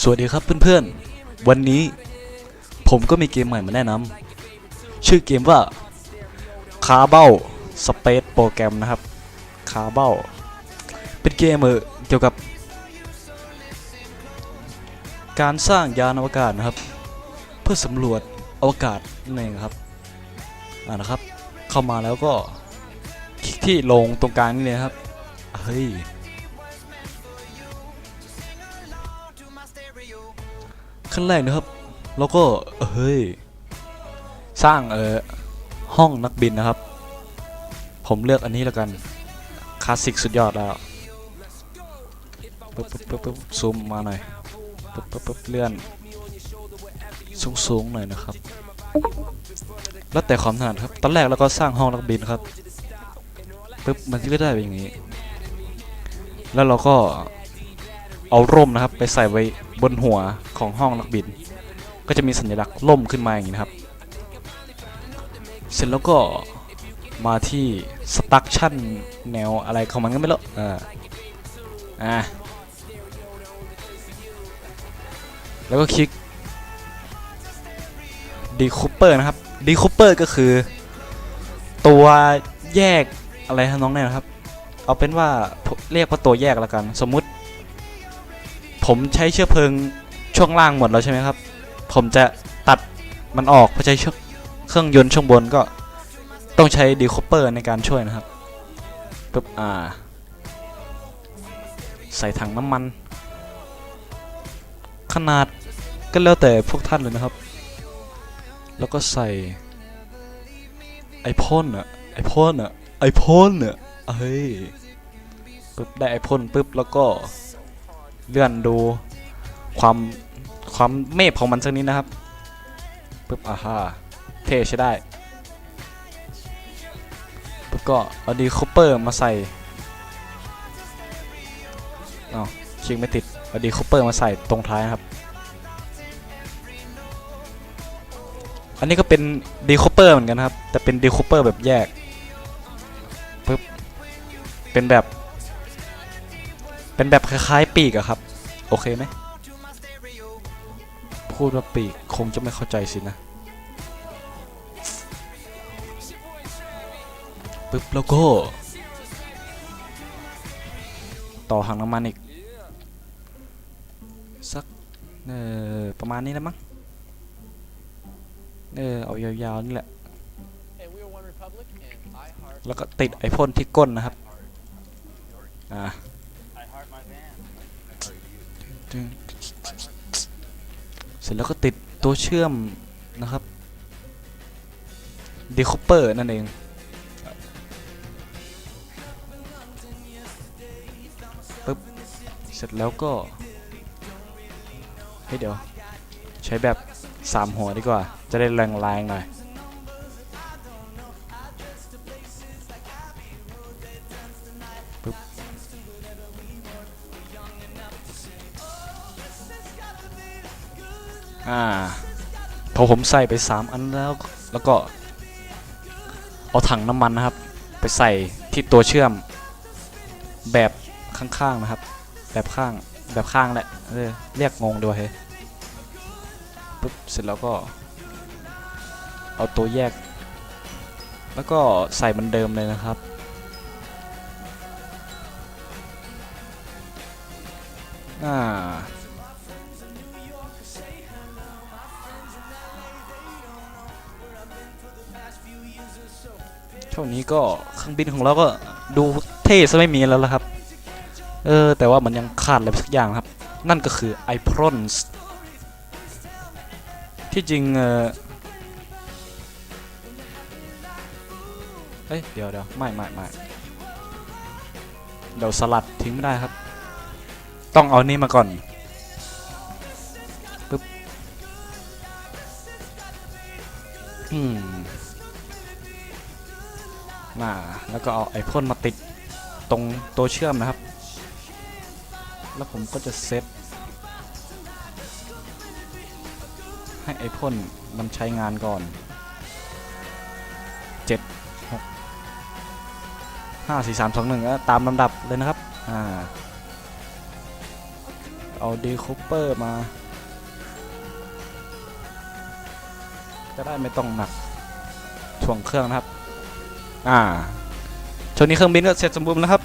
สวัสดีครับเพื่อนๆ วันนี้ผมก็มีเกมใหม่มาแนะนำชื่อเกมว่า c a r b a l Space Program นะครับ c a r b a l เป็นเกมเออเกี่ยวกับ การสร้างยานอวกาศนะครับ เพื่อสำรวจอวกาศนั่นเองครับอ่านะครับ เข้ามาแล้วก็คลิกที่ลงตรงกลางนี่เลยครับเฮ้ย ขั้นแรกนะครับ แล้วก็เฮ้ย สร้างเออห้องนักบินนะครับ ผมเลือกอันนี้แล้วกัน คลาสสิกสุดยอดแล้วปึ๊บปึ๊บปึ๊บปึ๊บซูมมาหน่อยปึ๊บปึ๊บปึ๊บเลื่อน สูงสูงๆหน่อยนะครับ แล้วแต่ความถนัดครับ ตอนแรกเราก็สร้างห้องนักบินครับปึ๊บมันก็ได้เป็นอย่างนี้ แล้วเราก็เอาร่มนะครับ ไปใส่ไว้ บนหัวของห้องนักบิน ก็จะมีสัญลักษณ์ล่มขึ้นมาอย่างนี้นะครับ เสร็จแล้วก็มาที่สตั๊กชั่นแนวอะไรของมันก็ไม่รู้อ่าอ่าแล้วก็คลิกดีคูเปอร์นะครับดีคูเปอร์ก็คือ ตัวแยกอะไรทำน้องเนี่ยนะครับ เอาเป็นว่าเรียกว่าตัวแยกแล้วกัน สมมุติ ผมใช้เชื้อเพลิงช่วงล่างหมดแล้วใช่ไหมครับ ผมจะตัดมันออกเพื่อใช้เครื่องยนต์ช่วงบนก็ต้องใช้ดีคอปเปอร์ในการช่วยนะครับปึ๊บอ่า ใส่ถังน้ำมัน ขนาดก็แล้วแต่พวกท่านเลยนะครับ แล้วก็ใส่ไอพ่นอะไอพ่นอะไอพ่นอะเฮ้ยปึ๊บได้ไอพ่นปึ๊บแล้วก็ เลื่อนดูความความเมฆของมันสักนิดนะครับปึ๊บอ่าฮะเทใช้ได้ปึ๊บก็เอาดีคอปเปอร์มาใส่อ้าวคลิกไม่ติดเอาดีคอปเปอร์มาใส่ตรงท้ายนะครับ อันนี้ก็เป็นดีคอปเปอร์เหมือนกันครับ แต่เป็นดีคอปเปอร์แบบแยกปึ๊บเป็นแบบ เป็นแบบคล้ายๆปีกอะครับ โอเคไหม พูดว่าปีกคงจะไม่เข้าใจสินะปึ๊บแล้วก็ต่อหางน้ำมันอีก สักเออประมาณนี้แล้วมั้งเออเอายาวๆนี่แหละ แล้วก็ติดไอพ่นที่ก้นนะครับ อ่า เสร็จแล้วก็ติดตัวเชื่อมนะครับดีคอปเปอร์นั่นเอง ปึ๊บ เสร็จแล้วก็ เฮ้ยเดี๋ยว ใช้แบบ 3 หัวดีกว่า จะได้แรงๆหน่อย ปึ๊บ อ่าพอผมใส่ไป 3 อันแล้วแล้วก็ เอาถังน้ำมันนะครับ ไปใส่ที่ตัวเชื่อมแบบข้างๆนะครับ แบบข้างแบบข้างแหละเรียกงงด้วยเฮ้ปุ๊บเสร็จแล้วก็ เอาตัวแยก แล้วก็ใส่เหมันเดิมเลยนะครับอ่า เท่านี้ก็เครื่องบินของเราก็ดูเท่ซะไม่มีแล้วละครับ เออ แต่ว่ามันยังขาดอะไรสักอย่างครับ นั่นก็คือไอพรอนส์ที่จริงเออเอ้ยเดี๋ยวเดี๋ยวไม่ไม่ไม่เดี๋ยวสลัดทิ้งไม่ได้ครับ ต้องเอานี่มาก่อนปึ๊บอืม มาแล้วก็เอาไอพ่นมาติดตรงตัวเชื่อมนะครับ แล้วผมก็จะเซตให้ไอพ่นมันใช้งานก่อนเจ็ดหกห้าสี่สามสองหนึ่งตามลำดับเลยนะครับอ่าเอาดีคูเปอร์มา จะได้ไม่ต้องหนักถ่วงเครื่องนะครับ อ่าช่วงนี้เครื่องบินก็เสร็จสมบูรณ์แล้วครับ